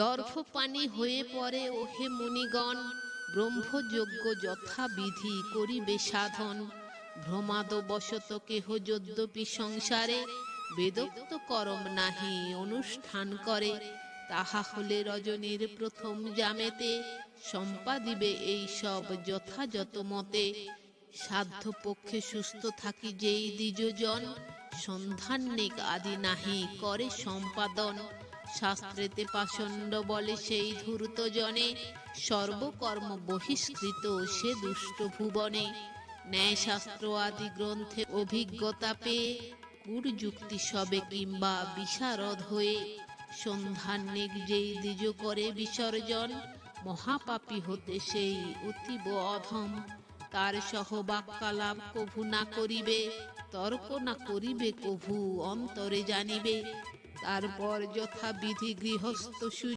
দর্ভ পানি হয়ে পড়ে, ওহে মুনিগণ। ব্রহ্মযজ্ঞ যথাবিধি করিবে সাধন। ভ্রমাদ বশত কেহ যদ্যপি সংসারে বেদোক্ত করম নাহি অনুষ্ঠান করে, তাহা হলে রজনীর প্রথম জামেতে সম্পাদিবে এই সব যথাযথ মতে। সাধ্য পক্ষে সুস্থ থাকি যেই দ্বিজজন, সন্ধান্নিক আদি নাহি করে সম্পাদন। শাস্ত্রেতে পাষণ্ড বলে সেই ধূর্ত জনে, সর্বকর্ম বহিষ্কৃত সে দুষ্ট ভুবনে। ন্যায়শাস্ত্র আদি গ্রন্থে অভিজ্ঞতা পেয়ে কূট যুক্তি সবে কিংবা বিশারদ হয়ে সন্ধান্নিক যেই দ্বিজ করে বিসর্জন, মহাপাপী হতে সেই অতীব অধম। তার সহ বাক্যালাপ কভু না করিবে, তর্ক না করিবে কভু অন্তরে জানিবে। তারপর যথাবিধি গৃহস্থ